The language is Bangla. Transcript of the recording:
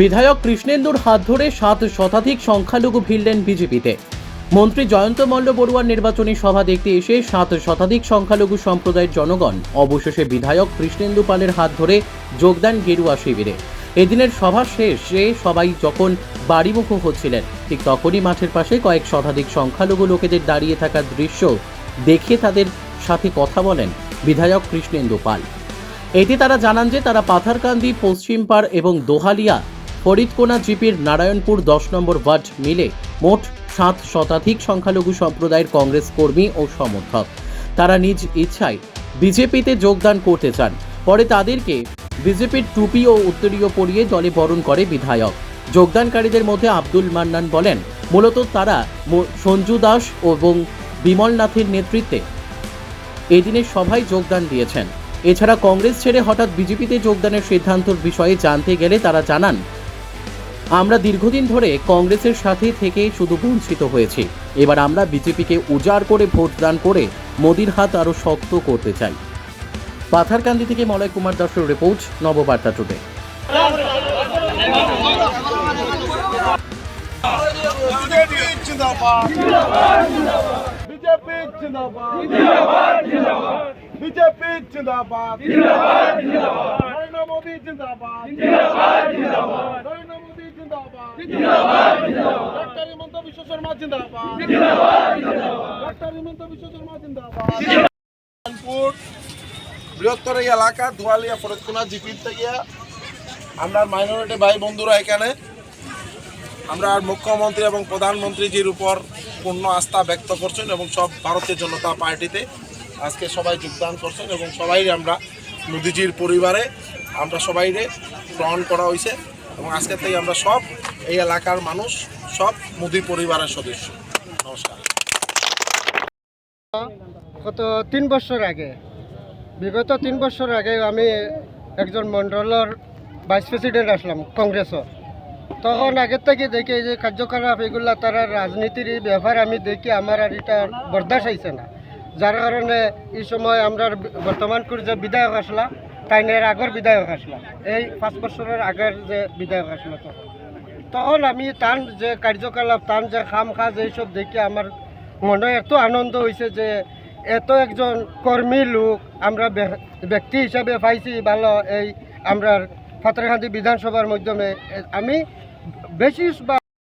বিধায়ক কৃষ্ণেন্দুর হাত ধরে সাত শতাধিক সংখ্যালঘু ভিড়লেন বিজেপিতে। মন্ত্রী জয়ন্ত মল্ল বড়ুয়ার নির্বাচনী সভা দেখতে এসে সাত শতাধিক সংখ্যালঘু সম্প্রদায়ের জনগণ, অবশেষে বিধায়ক কৃষ্ণেন্দু পালের হাত ধরে যোগদান গেরুয়া শিবিরে। এদিনের সভা শেষে সবাই যখন বাড়িমুখ হচ্ছিলেন, ঠিক তখনই মাঠের পাশে কয়েক শতাধিক সংখ্যালঘু লোকেদের দাঁড়িয়ে থাকার দৃশ্য দেখে তাদের সাথে কথা বলেন বিধায়ক কৃষ্ণেন্দু পাল। এতে তারা জানান যে তারা পাথারকান্দি, পশ্চিমপাড় এবং দোহালিয়া ফরিদকোনা জিপির নারায়ণপুর দশ নম্বর ওয়ার্ড মিলে মোট সাত শতাধিক সংখ্যালঘু সম্প্রদায়ের কংগ্রেস কর্মী ও সমর্থক। তারা নিজ ইচ্ছায় বিজেপিতে যোগদান করতে চান। পরে তাদেরকে বিজেপির টুপি ও উত্তরীয় পরিয়ে দলে বরণ করে বিধায়ক। যোগদানকারীদের মধ্যে আব্দুল মান্নান বলেন, মূলত তারা সঞ্জু দাস এবং বিমল নাথের নেতৃত্বে এদিনের সভায় যোগদান দিয়েছেন। এছাড়া কংগ্রেস ছেড়ে হঠাৎ বিজেপিতে যোগদানের সিদ্ধান্তর বিষয়ে জানতে গেলে তারা জানান আমরা দীর্ঘদিন ধরে কংগ্রেসের সাথে থেকে শুধু বঞ্চিত হয়েছি। এবার আমরা বিজেপিকে উজাড় করে ভোটদান করে মোদির হাত আরও শক্ত করতে চাই। পাথারকান্দি থেকে মলয় কুমার দাসের রিপোর্ট, নববার্তা টুডে। জিন্দাবাদ। জিন্দাবাদ জিন্দাবাদ। নরেন্দ্র মোদী জিন্দাবাদ। নরেন্দ্র মোদী বৃহত্তর এই এলাকা, দুয়ালিয়া ফরজকুনা জিপির আমরা মাইনরিটি ভাই বন্ধুরা এখানে। আমরা মুখ্যমন্ত্রী এবং প্রধানমন্ত্রীজির উপর পূর্ণ আস্থা ব্যক্ত করছেন এবং সব ভারতীয় জনতা পার্টিতে আজকে সবাই যোগদান করছেন এবং সবাই আমরা মোদিজির পরিবারে, আমরা সবাইরে গ্রহণ করা হয়েছে এবং আজকে থেকে আমরা সব এই এলাকার মানুষ সব মোদি পরিবারের সদস্য। নমস্কার। গত তিন বছর আগে, বিগত তিন বছর আগে আমি একজন মণ্ডলের ভাইস প্রেসিডেন্ট আসলাম কংগ্রেসের তখন আগের থেকে দেখি যে কার্যকলাপ এগুলা তারা রাজনীতির ব্যাপার আমি দেখি আমার আর এটা বরদাস্ত হয়েছে না। যার কারণে এই সময় আমরা বর্তমান করে যে বিধায়ক আসলা তাইনের আগর বিধায়ক আসলা এই পাঁচ বছরের আগের যে বিধায়ক আসলা তখন। তখন আমি তার যে কার্যকলাপ তার যে খাম কাজ এইসব দেখে আমার মনে এত আনন্দ হয়েছে যে এত একজন কর্মী লোক আমরা ব্যক্তি হিসাবে পাইছি ভালো এই আমরা ফাতরাকান্দি বিধানসভার মাধ্যমে। আমি বেশি